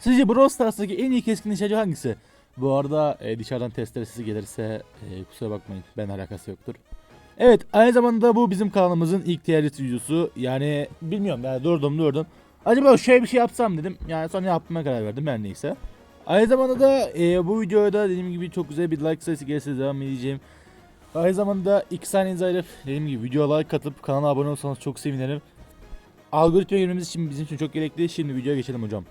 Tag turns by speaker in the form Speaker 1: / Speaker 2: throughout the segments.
Speaker 1: Sizce Brawl Stars'taki en iyi keskin nişancı hangisi? Bu arada e, dışarıdan testere sesi gelirse e, kusura bakmayın ben alakası yoktur. Evet aynı zamanda bu bizim kanalımızın ilk list videosu. Yani bilmiyorum yani durdum durdum. Acaba şöyle bir şey yapsam dedim. Yani sonra yapmaya karar verdim her neyse. Aynı zamanda da e, bu videoda dediğim gibi çok güzel bir like sayısı gelirse devam edeceğim. Aynı zamanda 2 saniyenizi ayırıp dediğim gibi videoya like atıp kanala abone olsanız çok sevinirim. Algoritma girmemiz için bizim için çok gerekli. Şimdi videoya geçelim hocam.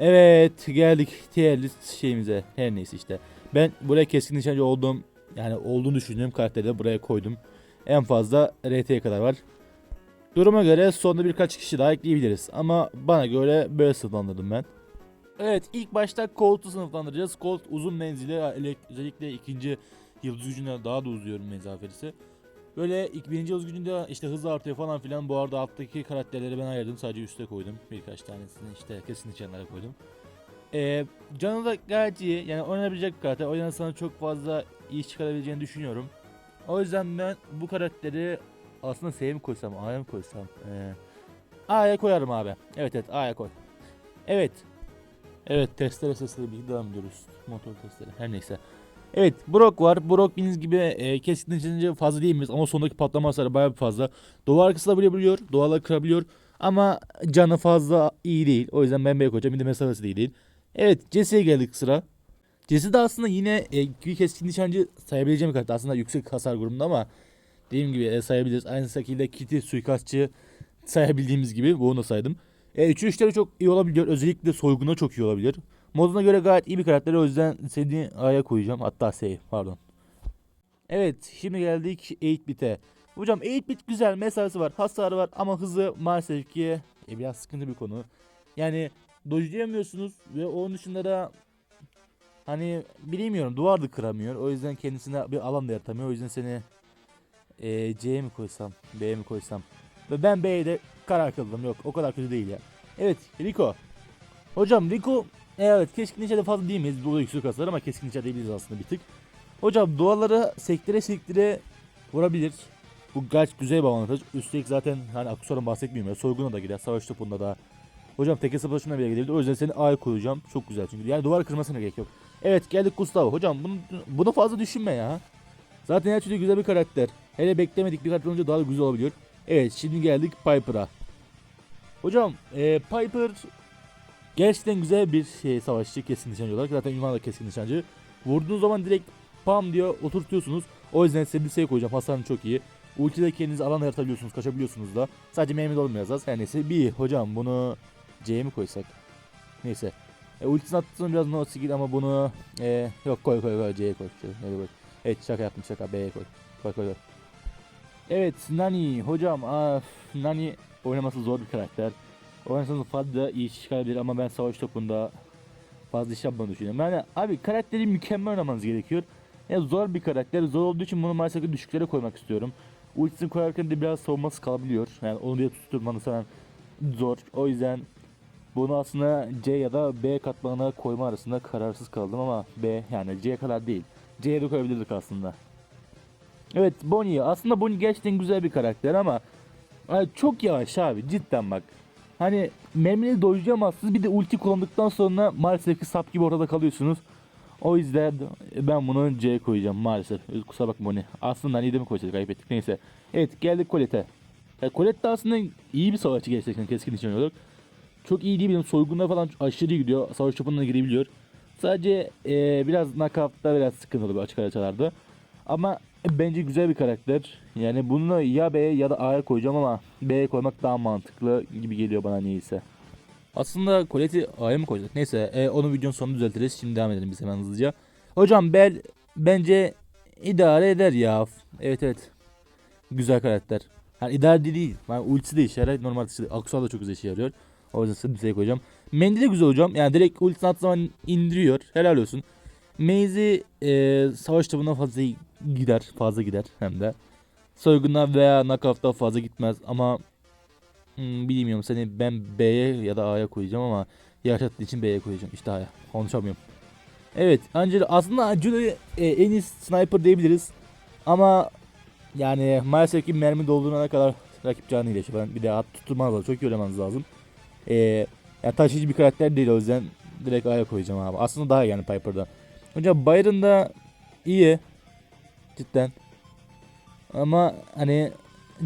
Speaker 1: Evet geldik tier list şeyimize. Her neyse işte. Ben buraya keskin nişancı olduğum yani olduğunu düşündüğüm karakteri de buraya koydum. En fazla RT'ye kadar var. Duruma göre sonunda birkaç kişi daha ekleyebiliriz. Ama bana göre böyle sınıflandırdım ben. Evet ilk başta Colt'u sınıflandıracağız. Colt uzun menzili özellikle ikinci yıldız gücünde daha da uzuyor mesafesi. Böyle ilk birinci yıldız gücünde işte hız artıyor falan filan. Bu arada alttaki karakterleri ben ayırdım. Sadece üste koydum. Birkaç tanesini işte kesin içenlere koydum. Ee, canı da gayet iyi. Yani oynanabilecek bir karakter. Oynanırsa çok fazla iş çıkarabileceğini düşünüyorum. O yüzden ben bu karakteri aslında S'ye mi koysam, A'ya mı koysam? Ee, A'ya koyarım abi. Evet evet A'ya koy. Evet. Evet testere sesleri bir devam ediyoruz. Motor testere her neyse. Evet Brock var. Brock bildiğiniz gibi e, keskinleşince fazla değilmiş ama sondaki patlama hasarı bayağı bir fazla. Duvar arkası da vurabiliyor. Duvarları kırabiliyor. Ama canı fazla iyi değil. O yüzden ben B'ye koyacağım. Bir de mesafesi iyi değil. Evet Jesse'ye geldik sıra. Jesse de aslında yine e, bir keskin nişancı sayabileceğim karakter. Aslında yüksek hasar grubunda ama dediğim gibi e, sayabiliriz. Aynı şekilde Kitty suikastçı sayabildiğimiz gibi bunu da saydım. E, üçü üçleri çok iyi olabiliyor. Özellikle soyguna çok iyi olabilir. Moduna göre gayet iyi bir karakter. O yüzden seni A'ya koyacağım. Hatta S'ye pardon. Evet şimdi geldik 8-bit'e. Hocam 8-bit güzel mesafesi var hasarı var ama hızı maalesef ki e, biraz sıkıntı bir konu. Yani dojlayamıyorsunuz ve onun dışında da hani bilemiyorum duvar da kıramıyor. O yüzden kendisine bir alan da yaratamıyor. O yüzden seni e, C'ye mi koysam B'ye mi koysam. Ve ben B'ye de karar kıldım. Yok o kadar kötü değil ya. Evet Rico. Hocam Rico evet keskin nişancı fazla değil miyiz? Dolu yüksek hasar ama keskin nişancı diyebiliriz aslında bir tık. Hocam duvarları sektire sektire vurabilir. Bu gayet güzel bir avantaj. Üstelik zaten hani aksesuardan bahsetmiyorum ya. Soyguna da gider. Savaş topunda da. Hocam teke savaşına bile gidebilir. O yüzden seni A'ya koyacağım. Çok güzel çünkü. Yani duvar kırmasına gerek yok. Evet geldik Gustavo. Hocam bunu, bunu fazla düşünme ya. Zaten her türlü güzel bir karakter. Hele beklemedik bir karakter olunca daha da güzel olabiliyor. Evet şimdi geldik Piper'a. Hocam e, Piper gerçekten güzel bir şey savaşçı keskin nişancı olarak. Zaten Yunan da keskin nişancı. Vurduğunuz zaman direkt pam diyor oturtuyorsunuz. O yüzden size şey koyacağım. Hasarın çok iyi. Ultide kendinizi alan yaratabiliyorsunuz, kaçabiliyorsunuz da. Sadece de olmuyor az. Her neyse bir hocam bunu C'ye mi koysak? Neyse. E, ultisini attığım biraz no skill ama bunu e, yok koy koy koy C'ye koy. C'ye koy. Evet şaka yaptım şaka B'ye koy. Koy koy koy. Evet Nani hocam af, Nani oynaması zor bir karakter. Oynasanız fazla iyi iş çıkarabilir ama ben savaş topunda fazla iş yapmadığını düşünüyorum. Yani abi karakteri mükemmel oynamanız gerekiyor. Yani zor bir karakter. Zor olduğu için bunu maalesef düşüklere koymak istiyorum. Ultisini koyarken de biraz savunması kalabiliyor. Yani onu diye tutturmanız falan zor. O yüzden bunu aslında C ya da B katmanına koyma arasında kararsız kaldım ama B yani C kadar değil. C'ye de koyabilirdik aslında. Evet Bonnie. Aslında Bonnie gerçekten güzel bir karakter ama çok yavaş abi cidden bak. Hani mermini dojlayamazsınız bir de ulti kullandıktan sonra maalesef ki sap gibi ortada kalıyorsunuz. O yüzden ben bunu C koyacağım maalesef. Kusura bakma Bonnie. Aslında hani mi koysaydık ayıp ettik neyse. Evet geldik Colette'e. Ya Colette de aslında iyi bir savaşçı gerçekten keskin nişan olarak. Çok iyi değil benim soygunda falan aşırı gidiyor. Savaş topuna girebiliyor. Sadece eee, biraz knockout'ta biraz sıkıntılı bir açık haritalarda. Ama bence güzel bir karakter. Yani bunu ya B'ye ya da A'ya koyacağım ama B'ye koymak daha mantıklı gibi geliyor bana niyeyse. Aslında Colette'i A'ya mı koyacak? Neyse e, onu videonun sonunda düzeltiriz. Şimdi devam edelim biz hemen hızlıca. Hocam Bel bence idare eder ya. Evet evet. Güzel karakter. Yani idare değil. Yani ultisi de işe yarar. Normal. Aksuar da çok güzel işe yarıyor. O yüzden şey koyacağım. Mendil de güzel hocam. Yani direkt ultisini attığı zaman indiriyor. Helal olsun. Maze'i e, savaş topuna fazla gider. Fazla gider hem de. Soygundan veya knockout'ta fazla gitmez ama hmm, bilmiyorum seni ben B'ye ya da A'ya koyacağım ama yaşattığı için B'ye koyacağım. İşte A'ya. Konuşamıyorum. Evet Angela aslında Angela e, en iyi sniper diyebiliriz. Ama yani maalesef ki mermi doldurana kadar rakip canı iyileşiyor. Ben bir de at lazım. Çok iyi oynamanız lazım. E, yani taşıyıcı bir karakter değil o yüzden direkt A'ya koyacağım abi. Aslında daha yani Piper'dan. Hocam Byron da iyi. Cidden. Ama hani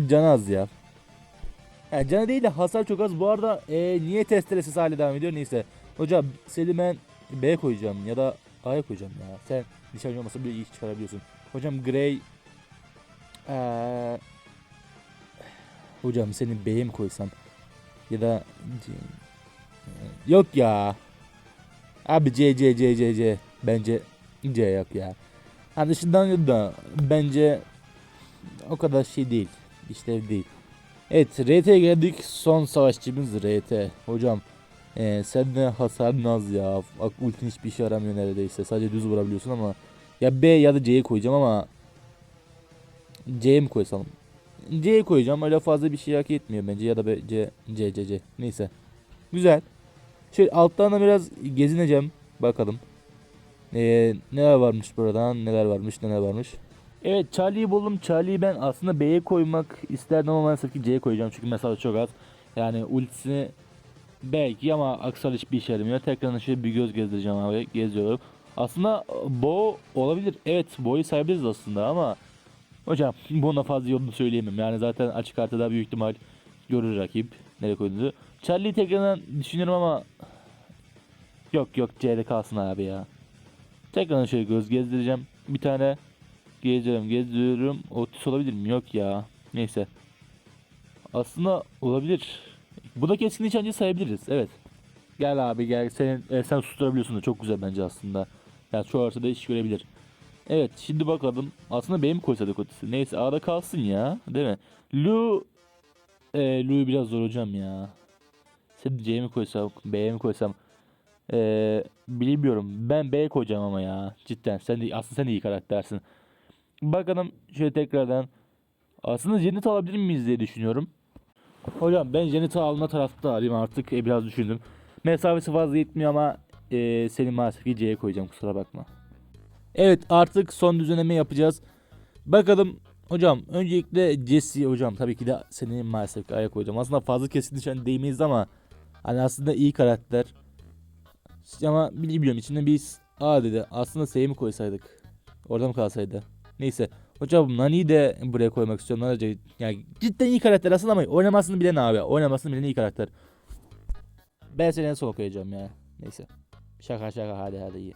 Speaker 1: can az ya. Yani canı değil de hasar çok az. Bu arada e, niye testeresiz hale devam ediyor neyse. Hocam seni ben B'ye koyacağım ya da A'ya koyacağım ya. Sen nişancı olmasa bile iyi çıkarabiliyorsun. Hocam Grey eee, Hocam seni B'ye mi koysam? Ya da C- Yok ya. Abi C C C C C. Bence C yok ya. Hani dışından da bence o kadar şey değil. İşlev değil. Evet RT'ye geldik. Son savaşçımız RT. Hocam ee, sen de hasarın az ya. Bak ultin hiçbir işe yaramıyor neredeyse. Sadece düz vurabiliyorsun ama ya B ya da C'ye koyacağım ama C'ye mi koysam? C'ye koyacağım. Öyle fazla bir şey hak etmiyor bence ya da B, C, C, C, C. Neyse. Güzel. Şöyle alttan da biraz gezineceğim. Bakalım. Ee, neler varmış buradan, neler varmış, neler varmış. Evet Charlie'yi buldum. Charlie'yi ben aslında B'ye koymak isterdim ama maalesef ki C'ye koyacağım. Çünkü mesafe çok az. Yani ultisini belki ama aksal hiçbir işe yaramıyor. Tekrar şöyle bir göz gezdireceğim abi. Geziyorum. Aslında Bo olabilir. Evet Bo'yu sayabiliriz aslında ama Hocam buna fazla yolunu söyleyemem. Yani zaten açık artıda büyük ihtimal görür rakip nereye koyduğunu. Charlie'yi tekrardan düşünüyorum ama yok yok C'de kalsın abi ya. Tekrardan şöyle göz gezdireceğim. Bir tane geziyorum gezdiriyorum. Otis olabilir mi? Yok ya. Neyse. Aslında olabilir. Bu da keskin nişancı sayabiliriz. Evet. Gel abi gel. Senin, e, sen susturabiliyorsun da çok güzel bence aslında. Yani şu ortada iş görebilir. Evet şimdi bakalım. Aslında benim koysaydık Otis'i. Neyse A'da kalsın ya. Değil mi? Lu e, Lu'yu biraz zor hocam ya. Sen C'ye mi koysam, B'ye mi koysam? E, bilmiyorum. Ben B'ye koyacağım ama ya. Cidden. Sen de, aslında sen de iyi karaktersin. Bakalım şöyle tekrardan. Aslında Janet alabilir miyiz diye düşünüyorum. Hocam ben Janet'i alma taraftarıyım artık. E, biraz düşündüm. Mesafesi fazla yetmiyor ama e, senin maalesef ki C'ye koyacağım kusura bakma. Evet artık son düzenleme yapacağız. Bakalım hocam öncelikle Jesse hocam tabii ki de senin maalesef ki A'ya koyacağım. Aslında fazla kesin nişan değmeyiz ama hani aslında iyi karakter. Ama bilmiyorum içinde biz A dedi. Aslında S'yi mi koysaydık? Orada mı kalsaydı? Neyse. Hocam Nani'yi de buraya koymak istiyorum. Nani, yani cidden iyi karakter aslında ama oynamasını bilen abi. Oynamasını bilen iyi karakter. Ben seni en son koyacağım ya. Neyse. Şaka şaka hadi hadi iyi.